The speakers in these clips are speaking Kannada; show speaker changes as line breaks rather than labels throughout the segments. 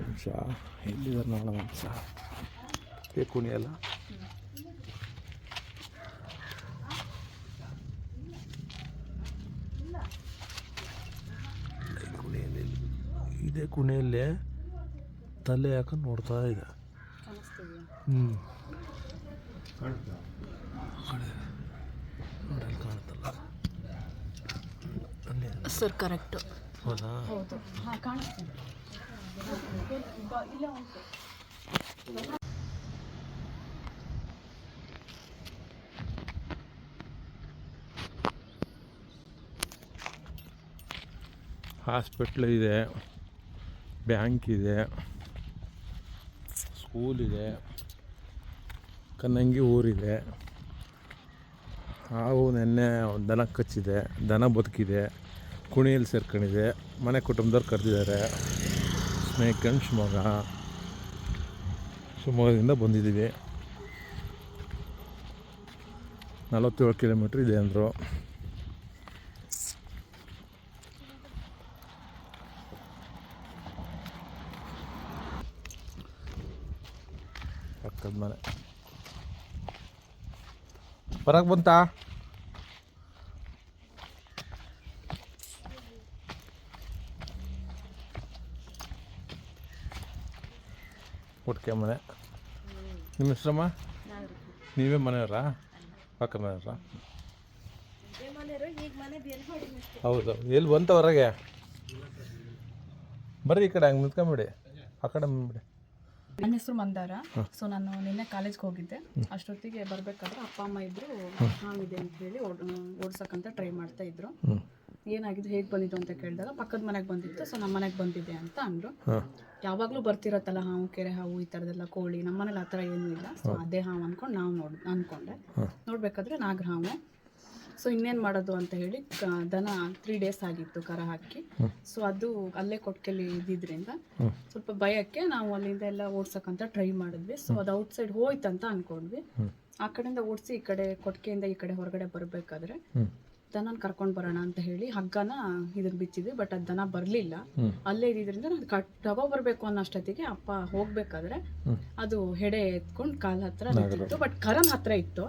ನಿಮಿಷ. ಎಲ್ಲಿದ್ದಾರೆ ನೋಡೋಣ ನಿಮಿಷ. ಬೇಕುಣಿ ಅಲ್ಲ ಕುಣಿಯಲ್ಲಿ ಇದೇ ಕುಣಿಯಲ್ಲೇ. ತಲೆ ಹಾಕೊಂಡು ನೋಡ್ತಾ ಇದೆ. ಹ್ಞೂ ಕಾಣುತ್ತಲ್ಲ? ಅಲ್ಲಿ.
Sir correct.
ಹೌದಾ?
ಹೌದು. ಹಾಂ ಕಾಣಿಸ್ತೀನಿ
ಹಾಸ್ಪಿಟ್ಲ್ ಇದೆ, ಬ್ಯಾಂಕ್ ಇದೆ, ಸ್ಕೂಲ್ ಇದೆ, ಕನ್ನಂಗಿ ಊರಿದೆ. ಹಾವು ನೆನ್ನೆ ದನ ಕಚ್ಚಿದೆ, ದನ ಬದುಕಿದೆ ಕುಣಿಯಲ್ಲಿ ಸೇರ್ಕೊಂಡಿದೆ, ಮನೆ ಕುಟುಂಬದವ್ರು ಕರೆದಿದ್ದಾರೆ. ಸ್ನೇಹಿತಂಡು ಶಿವಮೊಗ್ಗ. ಶಿವಮೊಗ್ಗದಿಂದ ಬಂದಿದ್ದೀವಿ. ನಲವತ್ತೇಳು ಕಿಲೋಮೀಟ್ರ್ ಇದೆ ಅಂದರು. ಪಕ್ಕದ ಮನೆ. ಬರಕ್ಕೆ ಬಂತಾ? ಒಟ್ಟಿಗೆ ಮನೆ. ನಿಮ್ಮ ಹೆಸ್ರಮ್ಮ? ನೀವೇ ಮನೆಯವರಾ? ಪಕ್ಕದ ಮನೆಯವರಾ? ಹೌದು. ಎಲ್ಲಿ ಬಂತ ಹೊರಗೆ? ಬರ್ರಿ ಈ ಕಡೆ ಹಂಗೆ ನಿಂತ್ಕೊಂಬಿಡಿ. ಆ ಕಡೆ ಬಂದ್ಬಿಡಿ.
ನನ್ನ ಹೆಸರು ಮಂದಾರ. ಸೊ ನಾನು ನಿನ್ನೆ ಕಾಲೇಜ್ಗೆ ಹೋಗಿದ್ದೆ. ಅಷ್ಟೊತ್ತಿಗೆ ಬರಬೇಕಾದ್ರೆ ಅಪ್ಪ ಅಮ್ಮ ಇದ್ರು ಹಾವಿದೆ ಅಂತ ಹೇಳಿ ಓಡ್ ಓಡ್ಸಕ್ಕಂತ ಟ್ರೈ ಮಾಡ್ತಾ ಇದ್ರು. ಏನಾಗಿದೆ ಹೇಗೆ ಬಂದಿದ್ದು ಅಂತ ಕೇಳಿದಾಗ ಪಕ್ಕದ ಮನೆಗೆ ಬಂದಿತ್ತು ಸೊ ನಮ್ಮ ಮನೆಗೆ ಬಂದಿದೆ ಅಂತ ಅಂದ್ರು. ಯಾವಾಗ್ಲೂ ಬರ್ತಿರತ್ತಲ್ಲ ಹಾವು ಕೆರೆ ಹಾವು ಈ ಥರದ್ದೆಲ್ಲ ಕೋಳಿ ನಮ್ಮ ಮನೇಲಿ ಆ ಥರ ಏನೂ ಇಲ್ಲ. ಸೊ ಅದೇ ಹಾವು ಅನ್ಕೊಂಡು ನಾವು ನೋಡ್ ಅನ್ಕೊಂಡೆ. ನೋಡ್ಬೇಕಾದ್ರೆ ನಾಗರ ಹಾವು. ಸೊ ಇನ್ನೇನು ಮಾಡೋದು ಅಂತ ಹೇಳಿ ದನ ತ್ರೀ ಡೇಸ್ ಆಗಿತ್ತು ಕರ ಹಾಕಿ. ಸೊ ಅದು ಅಲ್ಲೇ ಕೊಟ್ಕೆಲಿ ಇದ್ದಿದ್ರಿಂದ ಸ್ವಲ್ಪ ಭಯಕ್ಕೆ ನಾವು ಅಲ್ಲಿಂದ ಎಲ್ಲ ಓಡ್ಸಕ್ಕಂತ ಟ್ರೈ ಮಾಡಿದ್ವಿ. ಸೊ ಅದು ಔಟ್ ಸೈಡ್ ಹೋಯ್ತಂತ ಅನ್ಕೊಂಡ್ವಿ. ಆ ಕಡೆಯಿಂದ ಓಡಿಸಿ ಈ ಕಡೆ ಕೊಟ್ಕೆಯಿಂದ ಈ ಕಡೆ ಹೊರಗಡೆ ಬರಬೇಕಾದ್ರೆ ದನನ ಕರ್ಕೊಂಡು ಬರೋಣ ಅಂತ ಹೇಳಿ ಹಗ್ಗನ ಇದನ್ನ ಬಿಚ್ಚಿದ್ವಿ ಬಟ್ ಅದು ದನ ಬರಲಿಲ್ಲ. ಅಲ್ಲೇ ಇದ್ದಿದ್ರಿಂದ ನಾನು ಕಟ್ ತಗೊಬರ್ಬೇಕು ಅನ್ನೋ ಅಷ್ಟೊತ್ತಿಗೆ ಅಪ್ಪ ಹೋಗ್ಬೇಕಾದ್ರೆ ಅದು ಹೆಡೆ ಎತ್ಕೊಂಡು ಕಾಲ್ ಹತ್ರ ನಿಂತಿತ್ತು ಬಟ್ ಕರನ್ ಹತ್ರ ಇತ್ತು.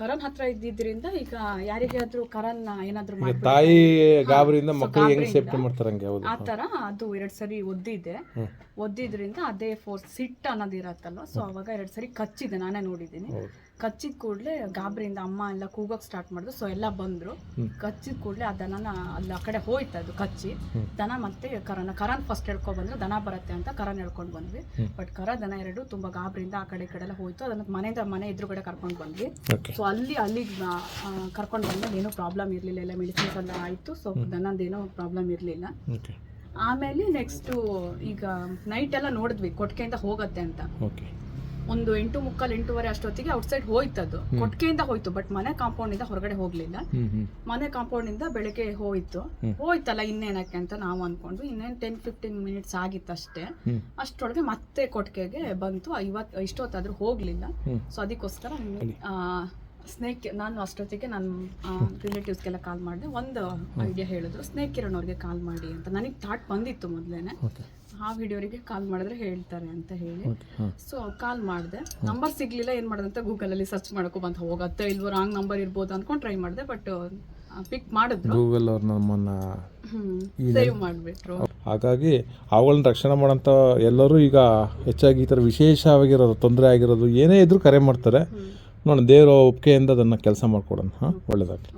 ಕರನ್ ಹತ್ರ ಇದ್ದಿದ್ರಿಂದ ಈಗ ಯಾರಿಗಾದ್ರೂ ಕರನ್ ಏನಾದ್ರೂ
ತಾಯಿ ಗಾಬರಿಯಿಂದ ಮಕ್ಕಳು ಹೆಂಗ್ ಸೇಫ್ಟಿ ಮಾಡ್ತಾರೆ ಹಂಗೆ
ಆ ತರ ಅದು ಎರಡ್ ಸರಿ ಒದ್ದಿದೆ ಒದ್ದಿದ್ರಿಂದ ಅದೇ ಫೋರ್ಸ್ ಸಿಟ್ ಅನ್ನೋದಿರತ್ತಲ್ಲ ಸೊ ಅವಾಗ ಎರಡ್ ಸರಿ ಕಚ್ಚಿದೆ ನಾನೇ ನೋಡಿದ್ದೀನಿ. ಕಚ್ಚಿದ ಕೂಡಲೇ ಗಾಬರಿಯಿಂದ ಅಮ್ಮ ಎಲ್ಲ ಕೂಗೋಕೆ ಸ್ಟಾರ್ಟ್ ಮಾಡಿದ್ರು. ಸೊ ಎಲ್ಲ ಬಂದ್ರು. ಕಚ್ಚಿದ ಕೂಡಲೇ ಆ ದನನ ಅಲ್ಲಿ ಆ ಕಡೆ ಹೋಯ್ತು ಅದು ಕಚ್ಚಿ. ದನ ಮತ್ತೆ ಕರನ ಕರನ್ ಫಸ್ಟ್ ಹೇಳ್ಕೊ ಬಂದ್ರು. ದನ ಬರುತ್ತೆ ಅಂತ ಕರನ್ ಹೇಳ್ಕೊಂಡು ಬಂದ್ವಿ. ಬಟ್ ಕರ ದನ ಎರಡು ತುಂಬಾ ಗಾಬರಿಯಿಂದ ಆ ಕಡೆ ಈ ಕಡೆ ಎಲ್ಲ ಹೋಯ್ತು. ಅದನ್ನ ಮನೆಯಿಂದ ಮನೆ ಎದುರುಗಡೆ ಕರ್ಕೊಂಡು ಬಂದ್ವಿ. ಸೊ ಅಲ್ಲಿ ಅಲ್ಲಿ ಕರ್ಕೊಂಡು ಬಂದಾಗ ಏನೂ ಪ್ರಾಬ್ಲಮ್ ಇರಲಿಲ್ಲ. ಎಲ್ಲ ಮೆಡಿಸಿನ್ಸ್ ಎಲ್ಲ ಆಯಿತು. ಸೊ ದನದೇನೋ ಪ್ರಾಬ್ಲಮ್ ಇರಲಿಲ್ಲ. ಆಮೇಲೆ ನೆಕ್ಸ್ಟು ಈಗ ನೈಟ್ ಎಲ್ಲ ನೋಡಿದ್ವಿ. ಕೊಟ್ಕೆಯಿಂದ ಹೋಗತ್ತೆ ಅಂತ. ಒಂದು ಎಂಟು ಮುಕ್ಕಾಲ್ ಎಂಟೂವರೆ ಅಷ್ಟೊತ್ತಿಗೆ ಔಟ್ಸೈಡ್ ಹೋಯ್ತದ್ದು ಕೊಟ್ಕೆಯಿಂದ ಹೋಯ್ತು ಬಟ್ ಮನೆ ಕಾಂಪೌಂಡ್ ಇಂದ ಹೊರಗಡೆ ಹೋಗ್ಲಿಲ್ಲ. ಮನೆ ಕಾಂಪೌಂಡ್ ಇಂದ ಬೆಳಗ್ಗೆ ಹೋಯ್ತು. ಹೋಯ್ತಲ್ಲ ಇನ್ನೇನಕ್ಕೆ ಅಂತ ನಾವು ಅನ್ಕೊಂಡು ಇನ್ನೇನ್ ಟೆನ್ ಫಿಫ್ಟೀನ್ ಮಿನಿಟ್ಸ್ ಆಗಿತ್ತು ಅಷ್ಟೇ.
ಹ್ಞೂ
ಅಷ್ಟರೊಳಗೆ ಮತ್ತೆ ಕೊಟ್ಕೆಗೆ ಬಂತು. ಐವತ್ ಇಷ್ಟೊತ್ತಾದ್ರೂ ಹೋಗ್ಲಿಲ್ಲ. ಸೊ ಅದಕ್ಕೋಸ್ಕರ ಸ್ನೇಕ್ ನಾನು ಅಷ್ಟೊತ್ತಿಗೆ ನನ್ನ ರಿಲೇಟಿವ್ಸ್ಗೆಲ್ಲ ಕಾಲ್ ಮಾಡಿದೆ. ಒಂದು ಐಡಿಯಾ ಹೇಳಿದ್ರು ಸ್ನೇಕ್ ಕಿರಣ್ ಅವ್ರಿಗೆ ಕಾಲ್ ಮಾಡಿ ಅಂತ. ನನಗೆ ಥಾಟ್ ಬಂದಿತ್ತು ಮೊದಲೇನೆ. ಆ ವಿಡಿಯೋರಿಗೆ ಕಾಲ್ ಮಾಡಿದ್ರೆ ಹೇಳ್ತಾರೆ ಅಂತ ಹೇಳಿ. ಸೊ ಕಾಲ್ ಮಾಡಿದೆ. ನಂಬರ್ ಸಿಗ್ಲಿಲ್ಲ ಏನು ಮಾಡಿದೆ ಅಂತ ಗೂಗಲಲ್ಲಿ ಸರ್ಚ್ ಮಾಡಕ್ಕೂ ಬಂತ. ಹೋಗತ್ತೆ ಇಲ್ವೋ ರಾಂಗ್ ನಂಬರ್ ಇರ್ಬೋದು ಅಂದ್ಕೊಂಡು ಟ್ರೈ ಮಾಡಿದೆ ಬಟ್ ಪಿಕ್ ಮಾಡಿದ್ರು.
ಗೂಗಲ್ ಅವ್ರು ನಮ್ಮನ್ನ
ಸೇವ್ ಮಾಡ್ಬಿಟ್ರು.
ಹಾಗಾಗಿ ಅವುಗಳನ್ನ ರಕ್ಷಣೆ ಮಾಡೋಂಥ ಎಲ್ಲರೂ ಈಗ ಹೆಚ್ಚಾಗಿ ಈ ಥರ ವಿಶೇಷವಾಗಿರೋದು ತೊಂದರೆ ಆಗಿರೋದು ಏನೇ ಇದ್ರೂ ಕರೆ ಮಾಡ್ತಾರೆ. ನೋಡೋಣ ದೇವರ ಒಪ್ಪಿಗೆಯಿಂದ ಅದನ್ನು ಕೆಲಸ ಮಾಡಿಕೊಡೋಣ ಹಾಂ ಒಳ್ಳೆಯದಾಗಲಿ.